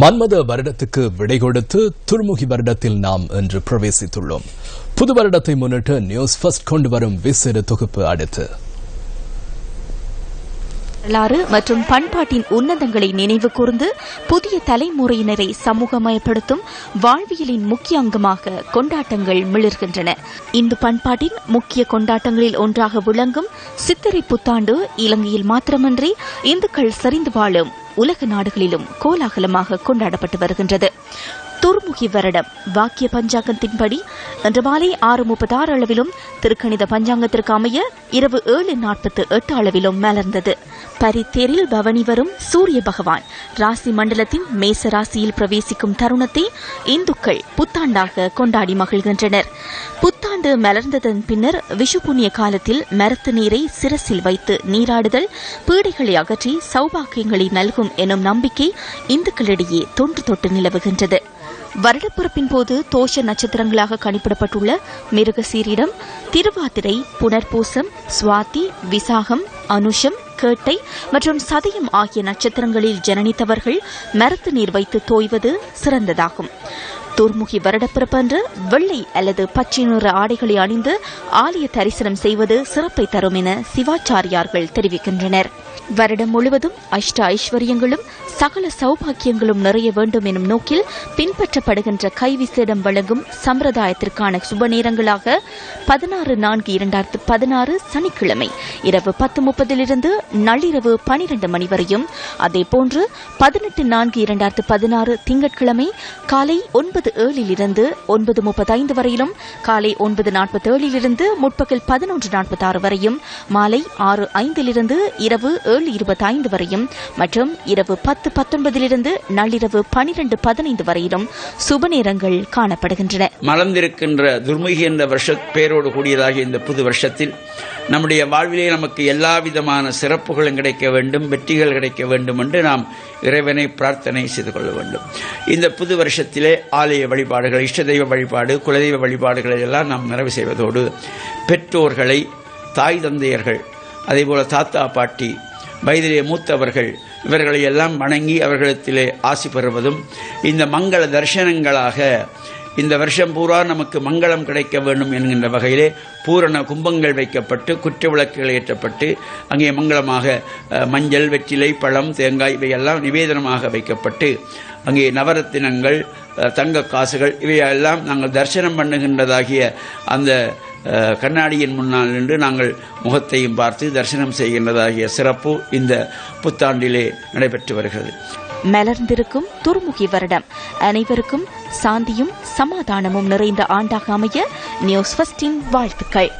மன்மத வருடத்துக்கு விடை கொடுத்து துர்முகி வருடத்தில் நாம் இன்று பிரவேசித்துள்ளோம். புது வருடத்தை முன்னிட்டு நியூஸ் ஃபர்ஸ்ட் கொண்டு வரும் விசிறு தொகுப்பு அடுத்து. வரலாறு மற்றும் பண்பாட்டின் உன்னதங்களை நினைவு கூர்ந்து புதிய தலைமுறையினரை சமூகமயப்படுத்தும் வாழ்வியலின் முக்கிய அங்கமாக கொண்டாட்டங்கள் மிளர்கின்றன. இந்து பண்பாட்டின் முக்கிய கொண்டாட்டங்களில் ஒன்றாக விளங்கும் சித்திரை புத்தாண்டு இலங்கையில் மாத்திரமன்றி இந்துக்கள் சரிந்து வாழும் உலக நாடுகளிலும் கோலாகலமாக கொண்டாடப்பட்டு வருகின்றது. துர்முகி வருடம் வாக்கிய பஞ்சாங்கத்தின்படி இன்று மாலை ஆறு முப்பத்தாறு அளவிலும் திருக்கணித பஞ்சாங்கத்திற்கு அமைய இரவு ஏழு நாற்பத்து எட்டு அளவிலும் மலர்ந்தது. பரித்தேரில் பவனி வரும் சூரிய பகவான் ராசி மண்டலத்தின் மேச ராசியில் பிரவேசிக்கும் தருணத்தை இந்துக்கள் புத்தாண்டாக கொண்டாடி மகிழ்கின்றனர். புத்தாண்டு மலர்ந்ததன் பின்னர் விஷு புண்ணிய காலத்தில் மரத்து நீரை சிரசில் வைத்து நீராடுதல் பீடைகளை அகற்றி சௌபாக்கியங்களை நல்கும் எனும் நம்பிக்கை இந்துக்களிடையே தொன்று தொட்டு நிலவுகின்றது. வருடப்பிறப்பின் போது தோஷ நட்சத்திரங்களாக கணிப்பிடப்பட்டுள்ள மிருகசீரிடம் திருவாதிரை புனர்பூசம் சுவாதி விசாகம் அனுஷம் கேட்டை மற்றும் சதயம் ஆகிய நட்சத்திரங்களில் ஜனனித்தவர்கள் மரத்து நீர் வைத்து தோய்வது சிறந்ததாகும். துர்முகி வருடப்பிறப்பன்று வெள்ளை அல்லது பச்சை நிற ஆடைகளை அணிந்து ஆலய தரிசனம் செய்வது சிறப்பை தரும் என சிவாச்சாரியார்கள் தெரிவிக்கின்றனர். வருடம் முழுவதும் அஷ்ட ஐஸ்வர்யங்களும் சகல சௌபாக்கியங்களும் நிறைய வேண்டும் எனும் நோக்கில் பின்பற்றப்படுகின்ற கைவிசேடம் வழங்கும் சம்பிரதாயத்திற்கான சுப நேரங்களாக பதினாறு நான்கு இரண்டாயிரத்து பதினாறு சனிக்கிழமை இரவு பத்து முப்பதிலிருந்து நள்ளிரவு பனிரெண்டு மணி வரையும். அதேபோன்று பதினெட்டு நான்கு இரண்டாயிரத்து பதினாறு திங்கட்கிழமை காலை ஒன்பது ஏழிலிருந்து ஒன்பது முப்பத்தைந்து வரையிலும் காலை ஒன்பது நாற்பத்தி ஏழிலிருந்து முற்பகல் பதினொன்று நாற்பத்தாறு வரையும் மாலை ஆறு ஐந்திலிருந்து இரவு ஏழு இருபத்தைந்து வரையும் மற்றும் இரவு பத்து பத்தொன்பதிலிருந்து நள்ளிரவு பனிரெண்டு பதினைந்து வரையிலும் சுப நேரங்கள் காணப்படுகின்றன. மலர்ந்திருக்கின்ற துர்முகி என்ற வருஷ பேரோடு கூடியதாகிய இந்த புது வருஷத்தில் நம்முடைய வாழ்விலே நமக்கு எல்லா விதமான சிறப்புகளும் கிடைக்க வேண்டும் வெற்றிகள் கிடைக்க வேண்டும் என்று நாம் இறைவனை பிரார்த்தனை செய்து கொள்ள வேண்டும். இந்த புது வருஷத்திலே ஆலய வழிபாடுகள் இஷ்ட தெய்வ வழிபாடு குலதெய்வ வழிபாடுகளை எல்லாம் நாம் நிறைவு செய்வதோடு பெற்றோர்களை தாய் தந்தையர்கள் அதேபோல தாத்தா பாட்டி வயதிலே மூத்தவர்கள் இவர்களை எல்லாம் வணங்கி அவர்களிடத்திலே ஆசி பெறுவதும் இந்த மங்கள தரிசனங்களாக இந்த வருஷம் பூரா நமக்கு மங்களம் கிடைக்க வேண்டும் என்கின்ற வகையிலே பூரண கும்பங்கள் வைக்கப்பட்டு குற்ற விளக்குகள் ஏற்றப்பட்டு அங்கே மங்களமாக மஞ்சள் வெற்றிலை பழம் தேங்காய் இவையெல்லாம் நிவேதனமாக வைக்கப்பட்டு அங்கே நவரத்தினங்கள் தங்க காசுகள் இவையெல்லாம் நாங்கள் தரிசனம் பண்ணுகின்றதாகிய அந்த கண்ணாடியின் முன்னால் நின்று நாங்கள் முகத்தையும் பார்த்து தரிசனம் செய்கின்றதாகிய சிறப்பு இந்த புத்தாண்டிலே நடைபெற்று வருகிறது. மலர்ந்திருக்கும் துர்முகி வருடம். அனைவருக்கும் சாந்தியும் சமாதானமும் நிறைந்த ஆண்டாக அமைய நியூஸ் ஃபஸ்டின் வாழ்த்துக்கள்.